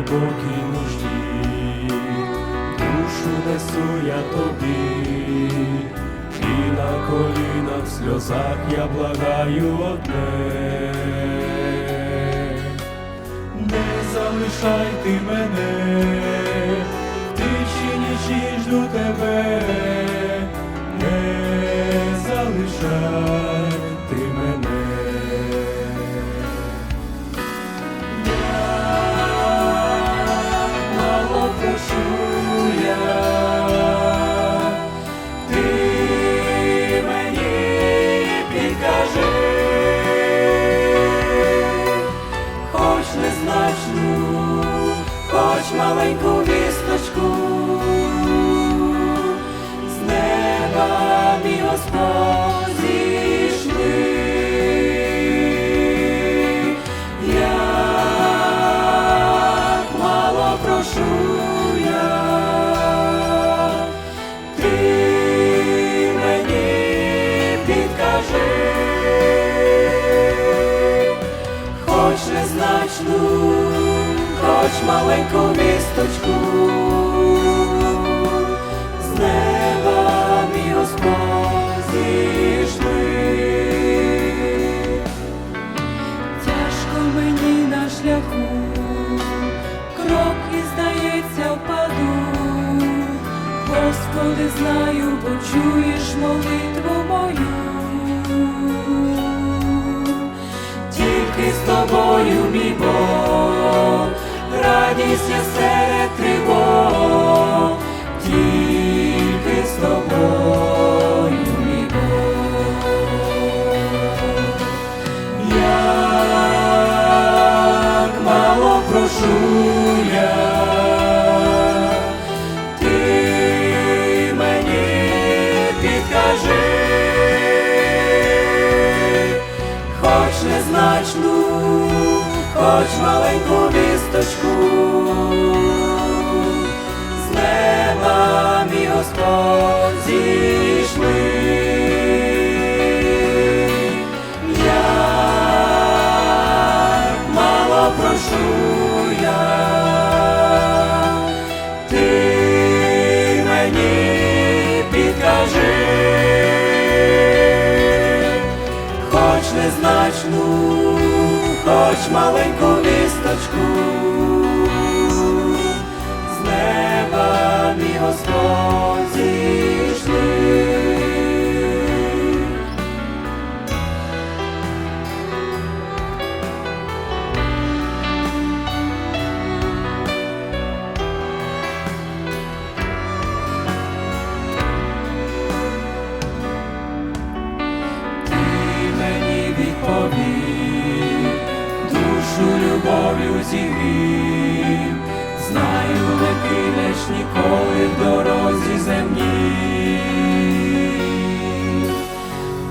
глибокій нужді, душу несу я тобі, і на колінах в сльозах я благаю одне. Не залишай ти мене, в тиші нічі жду тебе, не залишай незначну, хоч маленьку вісточку, з неба мій Господь хоч незначну, хоч маленьку вісточку, з неба мій Господь зійшли. Тяжко мені на шляху, крок і здається впаду. Господи, знаю, почуєш молитву мою. З тобою, мій Бог, радість я хоч незначну, хоч маленьку вісточку, з неба мій Господь хоч незначну, хоч маленьку вісточку, з неба мій Господь любов'ю знаю, не кинеш ніколи в дорозі земні,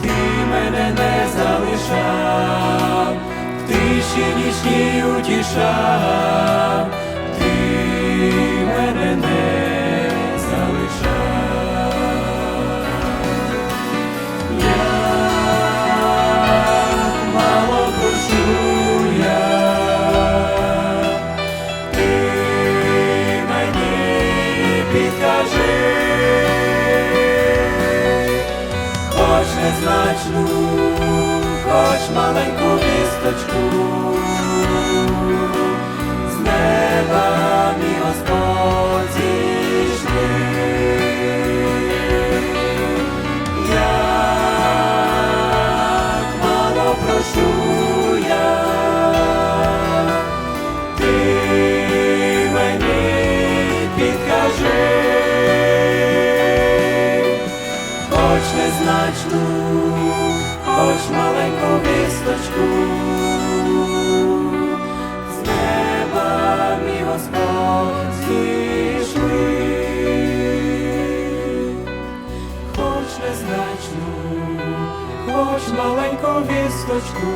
Ти мене не залишав, в тиші нічній утішав, підкажи, хоч незначну, хоч маленьку вісточку, хоч незначну, хоч маленьку вісточку, з неба мій Господь зійшли. Хоч незначну, хоч маленьку вісточку,